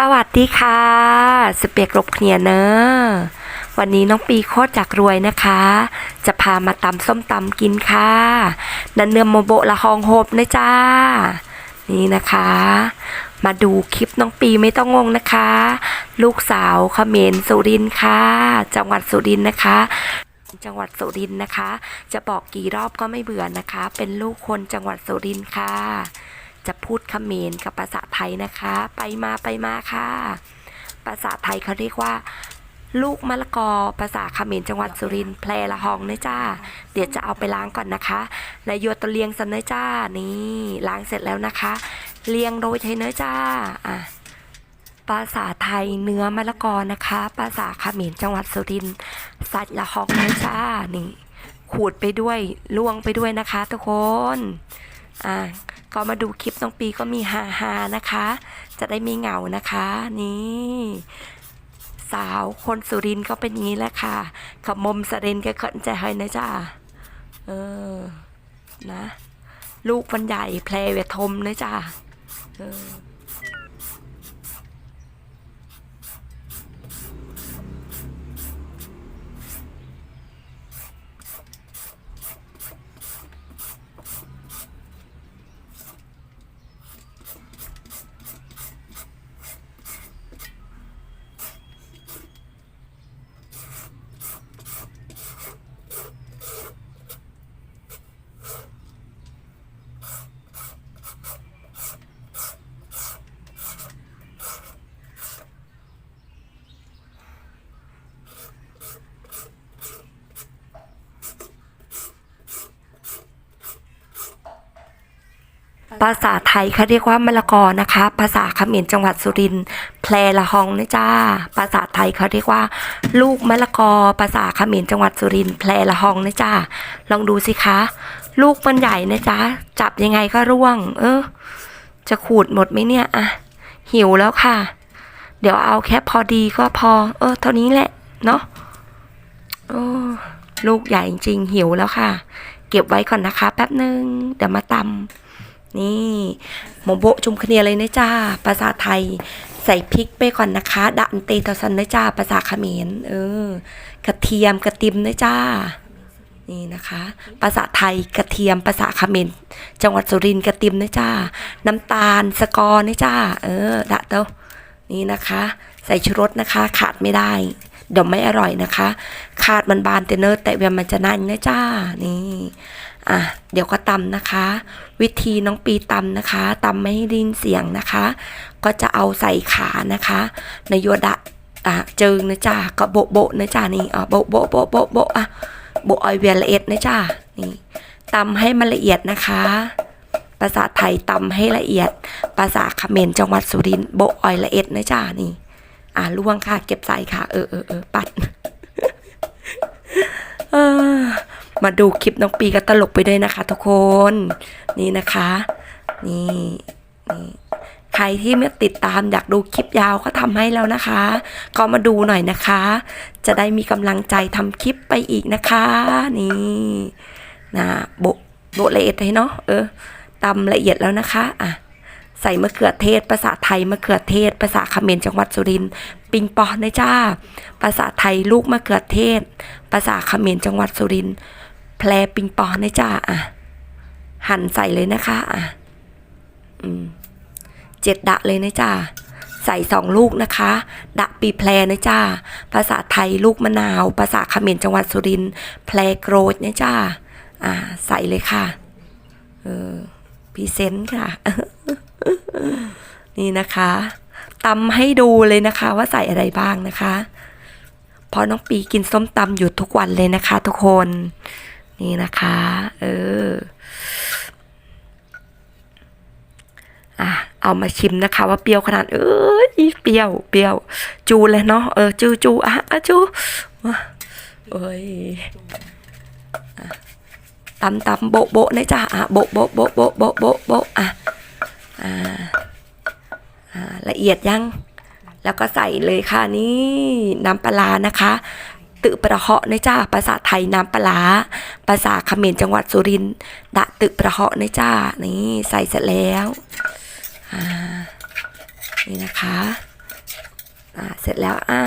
สวัสดีค่ะ สเปียกรบเคลียเนอะวันนี้น้องปีโคตรจากรวยนะคะ จะพามาตำส้มตำกินค่ะนันเนื้อโมโบละหองโฮบนะจ้า นี่นะคะ มาดูคลิปน้องปีไม่ต้องงงนะคะ ลูกสาวเขมรสุรินทร์ค่ะ จังหวัดสุรินทร์นะคะ จังหวัดสุรินทร์นะคะ จะบอกกี่รอบก็ไม่เบื่อนะคะ เป็นลูกคนจังหวัดสุรินทร์ค่ะ จะพูดเขมรกับภาษาไทยนะคะ ไปมาไปมาค่ะ ภาษาไทยเขาเรียกว่า ลูกมะละกอภาษาเขมรจังหวัดสุรินทร์แพรละหองเนะจ้า เดี๋ยวจะเอาไปล้างก่อนนะคะแล้วโยตัวเลียงสันเนอะจ้านี่ล้างเสร็จแล้วนะคะ เลียงโรยไทยเนอะจ้าอะภาษาไทยเนื้อมะละกอนะคะ ภาษาเขมรจังหวัดสุรินทร์สัตว์ละหองเนะจ้านี่ขูดไปด้วยล่วงไปด้วยนะคะ ทุกคน อ่าก็มาดูคลิปน้องปีก็มีฮาฮาๆนะคะ จะได้มีเหงานะคะ นี่ สาวคนสุรินก็เป็นอย่างนี้แหละค่ะขมมสรินก็เขินใจให้นะจ้าเออนะ ลูกมันใหญ่แพลเวทมนะจ้าเออ ภาษาไทยเขาเรียกว่ามะละกอนะคะ ภาษาเขมรจังหวัดสุรินทร์แพรละหองนะจ้า ภาษาไทยเขาเรียกว่า ลูกมะละกอ ภาษาเขมรจังหวัดสุรินทร์แพรละหองนะจ้า ลองดูสิคะ ลูกมันใหญ่นะจ๊ะ จับยังไงก็ร่วง เออ จะขูดหมดไหมเนี่ยอะหิวแล้วค่ะ เดี๋ยวเอาแค่พอดีก็พอ เออ เท่านี้แหละ เนาะโอ้ลูกใหญ่จริงๆหิวแล้วค่ะ เก็บไว้ก่อนนะคะ แป๊บนึง เดี๋ยวมาตำ นี่หมโบจุมคเนียเลยนะจ้าภาษาไทย ใส่พริกไปก่อนนะคะดันเตตสันนะจ้าภาษาเขมรเออกระเทียมกระติมนะจ้านี่นะคะ ภาษาไทยกระเทียมภาษาเขมรจังหวัดสุรินทร์กระติมนะจ้า น้ำตาลสกอร์นะจ้า เออดะเต้านี่นะคะ ใส่ชูรสนะคะ ขาดไม่ได้เดี๋ยวไม่อร่อยนะคะ ขาดมันบานแต่เนิร์แต่เวียมันจะนั่นนะจ้า นี่ อะเดี๋ยวก็ตำนะคะ วิธีน้องปีตำนะคะตำไม่ให้ดินเสียงนะคะ ก็จะเอาใส่ขานะคะในโยดะอะเจิงนะจ้าก็โบโบนะจ้านี่อะโบโบโบโบโบอะโบออยเวียละเอ็ดนะจ้านี่ตำให้มันละเอียดนะคะ ภาษาไทยตำให้ละเอียด ภาษาเขมรจังหวัดสุรินทร์โบออยละเอ็ดนะจ้านี่อะล่วงค่ะ เก็บใส่ค่ะ เออเออเออปัดเออ มาดูคลิปน้องปีก็ตลกไปด้วยนะคะ ทุกคน นี่นะคะ นี่นี่ใครที่ไม่ติดตามอยากดูคลิปยาวก็ทำให้แล้วนะคะ ก็มาดูหน่อยนะคะ จะได้มีกำลังใจทำคลิปไปอีกนะคะ นี่นะโบโบละเอียดให้เนาะเออตำละเอียดแล้วนะคะอะใส่มะเขือเทศ ภาษาไทยมะเขือเทศ ภาษาเขมรจังหวัดสุรินทร์ปิงปองนะจ้า ภาษาไทยลูกมะเขือเทศ ภาษาเขมรจังหวัดสุรินทร์ แพรปิงปอนะจ้าอะ หั่นใส่เลยนะคะอะอืมเจ็ดดะเลยนะจ้าใส่สองลูกนะคะ ดะปีแพรนะจ้าภาษาไทยลูกมะนาว ภาษาเขมรจังหวัดสุรินทร์แพรโกรดนะจ้าอ่า ใส่เลยค่ะ เออพรีเซนต์ค่ะ นี่นะคะตำให้ดูเลยนะคะว่าใส่อะไรบ้างนะคะ เพราะน้องปีกินส้มตำอยู่ทุกวันเลยนะคะทุกคน นี่นะคะ เอออะเอามาชิมนะคะ ว่าเปรี้ยวขนาดเอ้ยเปรี้ยวเปรี้ยว จูเลยเนาะเออจูจูอะอะจูว้าเอ้ยตำตำโบโบนะจ๊ะอะโบโบโบโบโบโบโบอะอ่าอ่าละเอียดยัง แล้วก็ใส่เลยค่ะนี่น้ำปลานะคะ ตึประเหาะนะจ้าภาษาไทยน้ำปลาภาษาเขมรจังหวัดสุรินทร์ดะตึประเหาะนะจ้านี่ใส่เสร็จแล้วอ่านี่นะคะอ่าเสร็จแล้วอ่า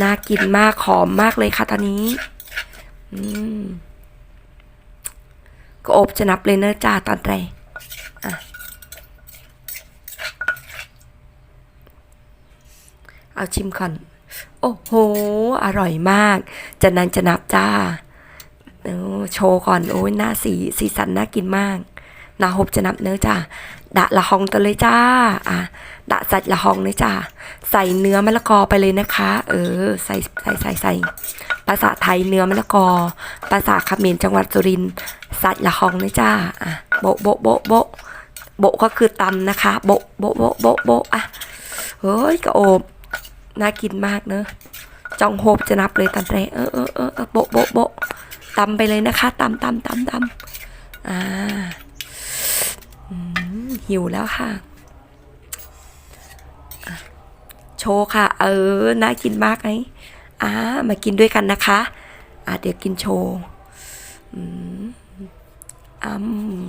น่ากินมากหอมมากเลยค่ะตอนนี้อืมก็อบจะนับเลยเนอะจ้าตอนแรกอะเอาชิมก่อน โอ้โห อร่อยมาก จะนันจะนับจ้าโอ้โชว์ก่อน โอ้ยหน้าสีสีสันน่ากินมากนาหบจะนับเนื้อจ้าดะละหองตัวเลยจ้า อะดะสัดละหองเลยจ้า ใส่เนื้อมะละกอไปเลยนะคะ เออ ใส่ใส่ใส่ใส่ภาษาไทยเนื้อมะละกอ ภาษาเขมรจังหวัดสุรินทร์สัดละหองเลยจ้า อะ โบโบโบโบโบก็คือตำนะคะ โบโบโบโบโบอะเฮ้ยกระโอบ น่ากินมากเนอะจองโฮบจะนับเลยตอนแรกเออเออเออโบโบโบตำไปเลยนะคะตำตำตำตำอ่าหิวแล้วค่ะ โชว์ค่ะ เออ น่ากินมากไหมอ่ามากินด้วยกันนะคะ อ่าเดี๋ยวกินโชว์อืมอืม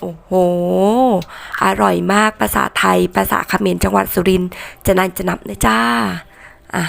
โอ้โห อร่อยมากภาษาไทย ภาษาเขมรจังหวัดสุรินทร์จะนันจะนับนะจ้าอะ